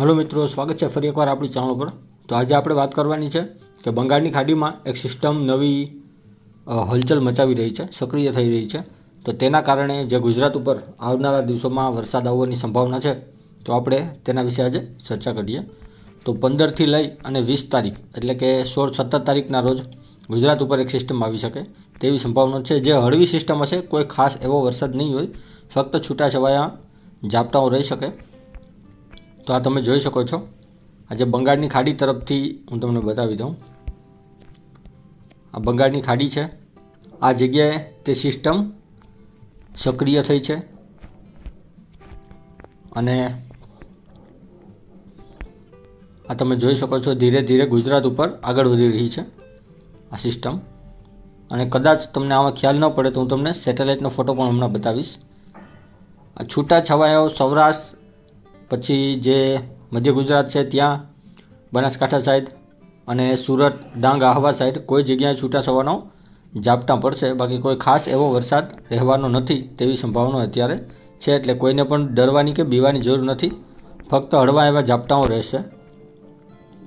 Hello મિત્રો, સ્વાગત છે ફરી એકવાર આપણી ચેનલ પર તો આજે આપણે વાત કરવાની છે કે બંગાળની ખાડીમાં એક સિસ્ટમ નવી હલચલ મચાવી રહી છે, સક્રિય થઈ રહી છે. તો તેના કારણે જે ગુજરાત ઉપર આવનારા દિવસોમાં વરસાદ આવવાની સંભાવના છે, તો આપણે તેના વિશે આજે ચર્ચા કરીએ. તો પંદરથી લઈ અને વીસ તારીખ, એટલે કે સોળ સત્તર તારીખના રોજ ગુજરાત ઉપર એક સિસ્ટમ આવી શકે તેવી સંભાવના છે. જે હળવી સિસ્ટમ હશે, કોઈ ખાસ એવો વરસાદ નહીં હોય, ફક્ત છૂટાછવાયા ઝાપટાઓ રહી શકે. તો આ તમે જોઈ શકો છો. આજે બંગાળની ખાડી તરફથી હું તમને બતાવી દઉં. આ બંગાળની ખાડી છે. આ જગ્યાએ તે સિસ્ટમ સક્રિય થઈ છે. અને આ તમે જોઈ શકો છો ધીરે ધીરે ગુજરાત ઉપર આગળ વધી રહી છે આ સિસ્ટમ અને કદાચ તમને આમાં ખ્યાલ ન પડે તો હું તમને સેટેલાઇટનો ફોટો પણ હમણાં બતાવીશ. આ છૂટા છવાયો સૌરાષ્ટ્ર પછી જે મધ્ય ગુજરાત છે, ત્યાં બનાસકાંઠા સાઈડ અને સુરત ડાંગ આહવા સાઈડ કોઈ જગ્યાએ છૂટા છવાનો ઝાપટા પડશે. બાકી કોઈ ખાસ એવો વરસાદ રહેવાનો નથી તેવી સંભાવના અત્યારે છે. એટલે કોઈને પણ ડરવાની કે બીવાની જરૂર નથી. ફક્ત હળવા એવા ઝાપટાઓ રહેશે.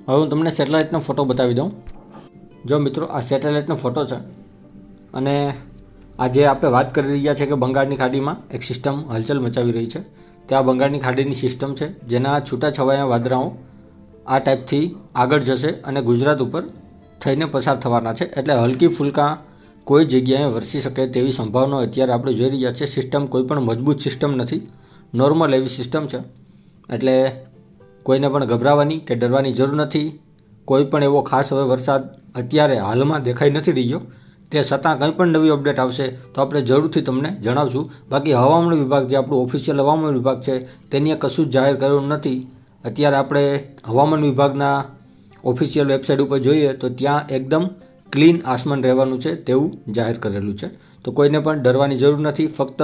હવે હું તમને સેટેલાઇટનો ફોટો બતાવી દઉં. જો મિત્રો, આ સેટેલાઇટનો ફોટો છે અને આજે આપણે વાત કરી રહ્યા છે કે બંગાળની ખાડીમાં એક સિસ્ટમ હલચલ મચાવી રહી છે. ત્યાં બંગાળની ખાડીની સિસ્ટમ છે, જેના છૂટાછવાયા વાદળાઓ આ ટાઈપથી આગળ જશે અને ગુજરાત ઉપર થઈને પસાર થવાના છે. એટલે હલકી ફૂલકા કોઈ જગ્યાએ વરસી શકે તેવી સંભાવના અત્યારે આપણે જોઈ રહ્યા છીએ. સિસ્ટમ કોઈ પણ મજબૂત સિસ્ટમ નથી. નોર્મલ એવી સિસ્ટમ છે. એટલે કોઈને પણ ગભરાવાની કે ડરવાની જરૂર નથી. કોઈ પણ એવો ખાસ હવે વરસાદ અત્યારે હાલમાં દેખાઈ નથી રહ્યો. તે છતાં કંઈ પણ નવી અપડેટ આવશે તો આપણે જરૂરથી તમને જણાવશું. બાકી હવામાન વિભાગ જે આપણું ઓફિશિયલ હવામાન વિભાગ છે, તેની કશું જ જાહેર કર્યું નથી. અત્યારે આપણે હવામાન વિભાગના ઓફિશિયલ વેબસાઇટ ઉપર જોઈએ તો ત્યાં એકદમ ક્લીન આસમાન રહેવાનું છે તેવું જાહેર કરેલું છે. તો કોઈને પણ ડરવાની જરૂર નથી. ફક્ત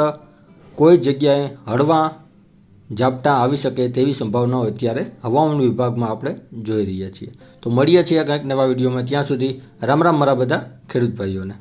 કોઈ જગ્યાએ હળવા ઝાપટા આવી શકે તેવી સંભાવનાઓ અત્યારે હવામાન વિભાગમાં આપણે જોઈ રહ્યા છીએ. તો મળીએ છીએ કંઈક નવા વિડીયોમાં. ત્યાં સુધી રામ રામ મારા બધા ખેડૂત ભાઈઓને.